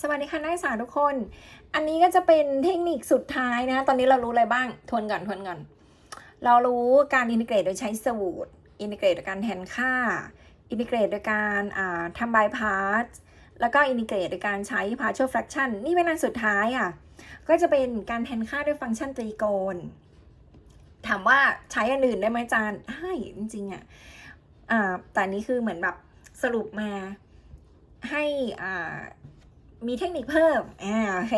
สวัสดีค่ะนักศึกษาทุกคน อันนี้ก็จะเป็นเทคนิคสุดท้ายนะ ตอนนี้เรารู้อะไรบ้าง ทวนก่อน ทวนก่อน เรารู้การอินทิเกรตโดยใช้สูตร อินทิเกรตโดยการแทนค่า อินทิเกรตโดยการทำบายพาสแล้วก็อินทิเกรตโดยการใช้ partial fraction นี่เป็นอันสุดท้ายอะ ก็จะเป็นการแทนค่าด้วยฟังก์ชันตรีโกณ ถามว่าใช้อันอื่นได้ไหมอาจารย์ใช่จริงๆอะอ่าแต่นี้คือเหมือนแบบสรุปมาให้อ่า มีเทคนิคเพิ่ม อ่า โอเค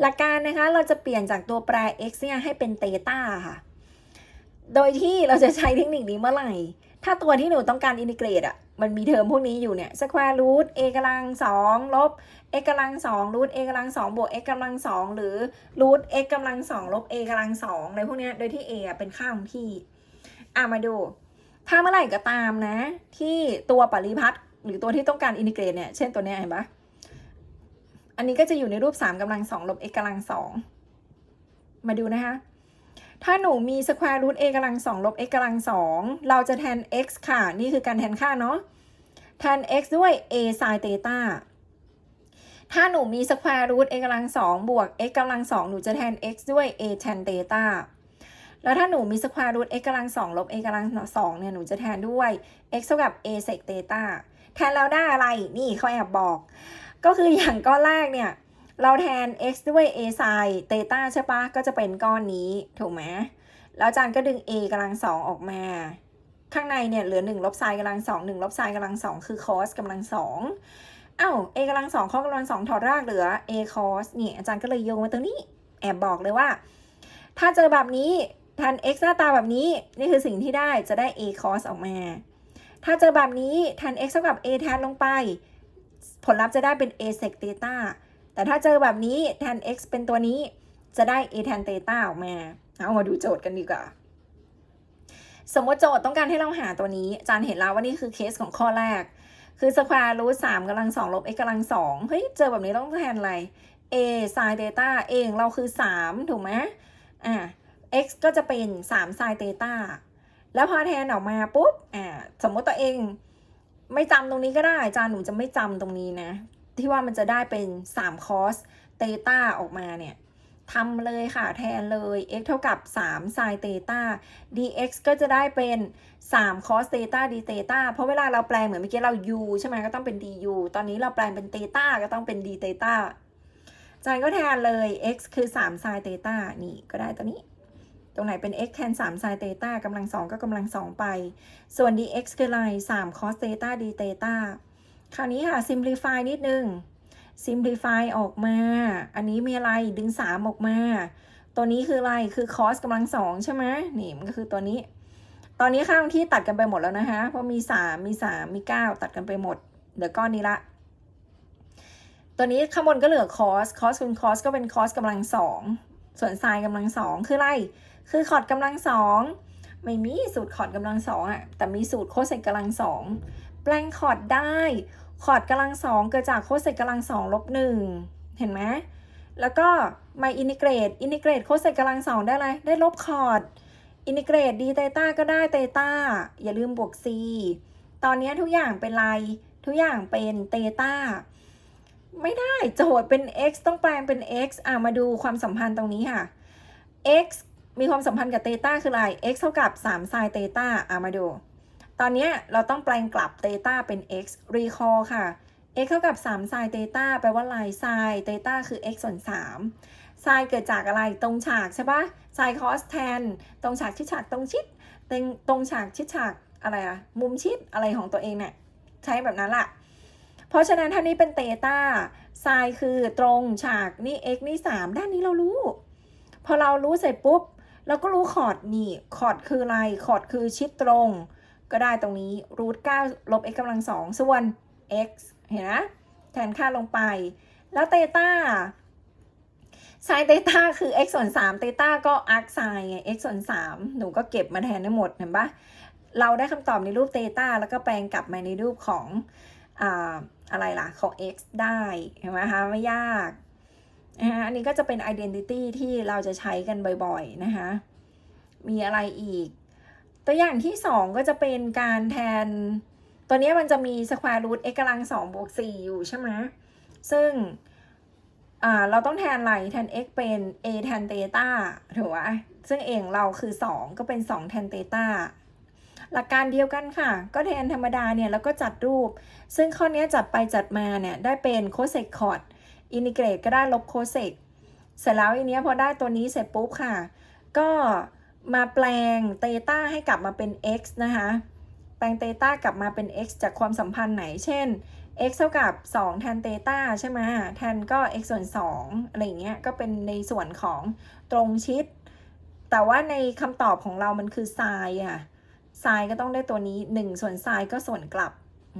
หลักการนะคะ เราจะเปลี่ยนจากตัวแปร x เนี่ยให้เป็นเตต้าค่ะ โดยที่เราจะใช้เทคนิคนี้เมื่อไหร่ ถ้าตัวที่หนูต้องการอินทิเกรตอะ มันมีเทอมพวกนี้อยู่เนี่ย square root a กำลังสองลบ x กำลังสอง root a กำลังสองบวก x กำลังสองหรือ root x กำลังสองลบ a กำลังสองอะไรพวกนี้โดยที่ a อะเป็นค่าของที่ อะมาดู ถ้าเมื่อไหร่ก็ตามนะ ที่ตัวปริพัฒน์หรือตัวที่ต้องการอินทิเกรตเนี่ย เช่นตัวเนี้ยเห็นปะ อันนี้ก็จะอยู่ในรูป3กำลัง2ลบ x กำลัง2มาดูนะคะ ถ้าหนูมี square root a กำลัง2ลบ x กำลัง2เราจะแทน x ค่ะ นี่คือการแทนค่าเนาะ แทน x ด้วย a sin theta ถ้าหนูมี square root a กำลัง2บวก x กำลัง2หนูจะแทน x ด้วย a tan theta แล้วถ้าหนูมี square root x กำลัง2ลบ a กำลัง2เนี่ย หนูจะแทนด้วย x เท่ากับ a sec theta แทนแล้วได้อะไร นี่เขาแอบบอก ก็คืออย่างก้อนแรกเนี่ย เราแทน x ด้วย a sin theta ใช่ปะก็จะเป็นก้อนนี้ถูกไหมแล้วอาจารย์ก็ดึง a กำลังสองออกมา ข้างในเนี่ยเหลือ1ลบ sin กำลังสอง1ลบ sin กำลังสองคือ cos กำลังสองอ้าว a กำลังสอง cos กำลังสองถอดรากเหลือ a cos นี่อาจารย์ก็เลยโยงมาตรงนี้ แอบบอกเลยว่า ถ้าเจอแบบนี้แทน x หน้าตาแบบนี้ นี่คือสิ่งที่ได้จะได้ a cos ออกมา ถ้าเจอแบบนี้แทน x เท่ากับ a แทนลงไป ผลลัพธ์จะได้เป็น a sec theta แต่ถ้าเจอแบบนี้แทน x เป็นตัวนี้จะได้ a tan theta ออกมา เอามาดูโจทย์กันดีกว่า สมมติโจทย์ต้องการให้เราหาตัวนี้อาจารย์เห็นแล้วว่านี่คือเคสของข้อแรก คือ square root 3กำลัง2ลบ x กำลัง2เฮ้ย เจอแบบนี้ต้องแทนอะไร a sin theta เองเราคือ 3 ถูกไหมอ่า x ก็จะเป็น3 sin theta แล้วพอแทนออกมาปุ๊บ อ่า สมมติตัวเอง ไม่จำตรงนี้ก็ได้อาจารย์หนูจะไม่จำตรงนี้นะ ที่ว่ามันจะได้เป็น3 cos theta ออกมาเนี่ยทำเลยค่ะแทนเลย x เท่ากับ3 sin theta dx ก็จะได้เป็น3 cos theta d theta เพราะเวลาเราแปลงเหมือนเมื่อกี้เรา u ใช่ไหมก็ต้องเป็น du ตอนนี้เราแปลงเป็น theta ก็ต้องเป็น d theta อาจารย์ก็แทนเลย x คือ3 sin theta นี่ก็ได้ตัวนี้ ตรงไหนเป็น x แทน3 sin theta กำลัง 2 ก็กำลัง 2 ไป ส่วน dx คืออะไร3 cos theta d theta คราวนี้ค่ะ simplify นิดนึง simplify ออกมา อันนี้มีอะไรดึง 3 ออกมา ตัวนี้คืออะไรคือ cos กำลัง 2 ใช่ไหมนี่มันก็คือตัวนี้ ตอนนี้ข้างที่ตัดกันไปหมดแล้วนะคะ เพราะมี 3 มี 3 มี 9 ตัดกันไปหมดเหลือก้อนนี้ละตัวนี้ข้างบนก็เหลือ cos cos คูณ cos ก็เป็น cos กำลัง2ส่วน sin กำลัง2คืออะไร คือคอร์ดกำลัง2ไม่มีสูตรคอร์ดกำลัง2อะแต่มีสูตรโคเซกกำลัง2แปลงคอร์ดได้คอร์ดกำลัง2เกิดจากโคเซกกำลัง2ลบ1เห็นไหมแล้วก็มาอินทิเกรตอินทิเกรตโคเซกกำลัง2ได้ไรได้ลบคอร์ดอินทิเกรตดีเตต้าก็ได้เตต้าอย่าลืมบวก c ตอนนี้ทุกอย่างเป็นไรทุกอย่างเป็นเตต้าไม่ได้โจทย์เป็น x ต้องแปลงเป็น x อะมาดูความสัมพันธ์ตรงนี้ค่ะ x มีความสัมพันธ์กับเตต้าคืออะไร x เท่ากับ3 sin เตต้าอะมาดู ตอนนี้เราต้องแปลงกลับเตต้าเป็น x recall ค่ะ x เท่ากับ3 sin เตต้าแปลว่าอะไร sin เตต้าคือ x ส่วน3 sin เกิดจากอะไรตรงฉากใช่ปะ sin cos tan ตรงฉากชิดฉากตรงชิดตรงตรงฉากชิดฉากอะไรอะมุมชิดอะไรของตัวเองเนี่ยใช้แบบนั้นละเพราะฉะนั้นถ้านี้เป็นเตต้า sin คือตรงฉากนี่ x นี่ 3 ด้านนี้เรารู้ พอเรารู้เสร็จปุ๊บ เราก็รู้คอร์ดนี่คอร์ดคืออะไรคอร์ดคือชิดตรง ก็ได้ตรงนี้รูท9ลบ x กำลัง2ส่วน x เห็นนะแทนค่าลงไป แล้วเตต้า sin เตต้าคือ x ส่วน3เตต้าก็ arc sin ไง x ส่วน3หนูก็เก็บมาแทนได้หมดเห็นปะเราได้คำตอบในรูปเตต้าแล้วก็แปลงกลับมาในรูปของอ่าอะไรล่ะ ของ x ได้ เห็นไหมคะ ไม่ยาก นะคะอันนี้ก็จะเป็น identity ที่เราจะใช้กันบ่อยๆนะคะมีอะไรอีก ตัวอย่างที่ 2 ก็จะเป็นการแทน ตัวนี้มันจะมี square root x กำลัง2บวก4อยู่ใช่ไหมซึ่งเราต้องแทนอะไรแทน x เป็น a แทนเตต้าถูกไหมซึ่ง a ของเราคือ 2 ก็เป็น 2 แทนเตต้าหลักการเดียวกันค่ะ ก็แทนธรรมดาเนี่ย แล้วก็จัดรูป ซึ่งข้อนี้จัดไปจัดมาเนี่ย ได้เป็นโคเซกคอร์ด อินิเกรตก็ได้ลบโคเซกเสร็จแล้วอันนี้พอได้ตัวนี้เสร็จปุ๊บค่ะ ก็มาแปลงเตต้าให้กลับมาเป็น x นะคะ แปลงเตต้ากลับมาเป็น x จากความสัมพันธ์ไหน เช่น x เท่ากับ 2 แทนเตต้าใช่ไหมแทนก็ x ส่วน 2 อะไรเงี้ย ก็เป็นในส่วนของตรงชิด แต่ว่าในคำตอบของเรามันคือไซน์อะไซน์ก็ต้องได้ตัวนี้ 1 ส่วนไซน์ก็ส่วนกลับ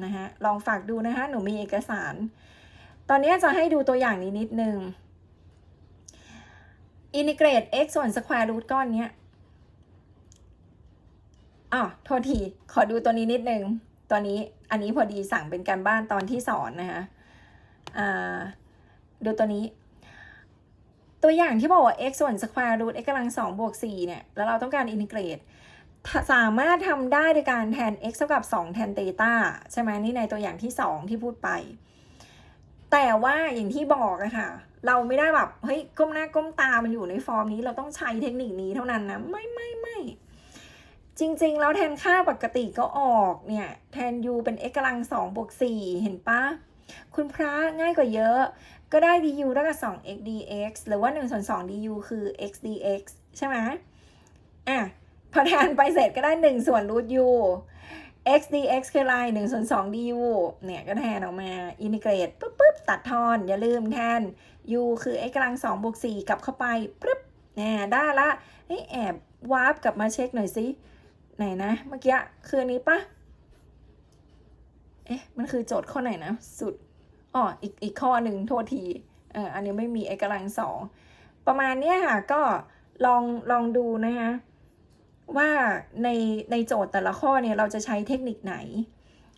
นะฮะ ลองฝากดูนะคะ หนูมีเอกสาร ตอนนี้จะให้ดูตัวอย่างนี้นิดนึงอินทิเกรต x ส่วนสแควร์รูทก้อนเนี้ยอ๋อโทษที ขอดูตัวนี้นิดนึง ตัวนี้ อันนี้พอดีสั่งเป็นการบ้านตอนที่สอนนะคะอ่าดูตัวนี้ ตัวอย่างที่บอกว่า x ส่วน square root x กำลังสองบวกสี่เนี่ย แล้วเราต้องการอินทิเกรต สามารถทำได้โดยการแทน x เท่ากับ 2 แทนเตต้าใช่ไหมนี่ในตัวอย่างที่ 2 ที่พูดไป แต่ว่าอย่างที่บอกอะค่ะ เราไม่ได้แบบเฮ้ยก้มหน้าก้มตามันอยู่ในฟอร์มนี้ เราต้องใช้เทคนิคนี้เท่านั้นนะไม่ไม่ไม่จริงๆ แล้วแทนค่าปกติก็ออกเนี่ย แทน u เป็น x กำลังสองบวกสี่เห็นปะคุณพระง่ายกว่าเยอะ ก็ได้ du เท่ากับ 2x dx หรือว่า1ส่วน2 du คือ x dx ใช่ไหมอะพอแทนไปเสร็จก็ได้ 1 ส่วน root u x dx คืออะไร1ส่วน2 du เนี่ยก็แทนออกมาอินทิเกรตปุ๊บปุ๊บตัดทอน อย่าลืมแทน u คือ x กำลัง2บวก4กลับเข้าไปปุ๊บเนี่ยได้ละเฮ้ยแอบวาร์ปกลับมาเช็คหน่อยสิไหนนะเมื่อกี้คืออันนี้ปะเอ๊ะมันคือโจทย์ข้อไหนนะ สุดอ๋ออีกอีกข้อหนึ่งโทษทีเอออันนี้ไม่มี x กำลังสองประมาณเนี้ยค่ะก็ลองลองดูนะคะ ว่าในในโจทย์แต่ละข้อเนี่ยเราจะใช้เทคนิคไหน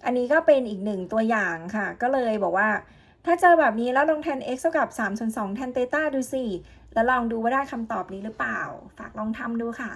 อันนี้ก็เป็นอีกหนึ่งตัวอย่างค่ะ ก็เลยบอกว่า ถ้าเจอแบบนี้แล้วลองแทน x เท่ากับ3ส่วน2แทนเตต้าดูสิ แล้วลองดูว่าได้คำตอบนี้หรือเปล่า ฝากลองทำดูค่ะ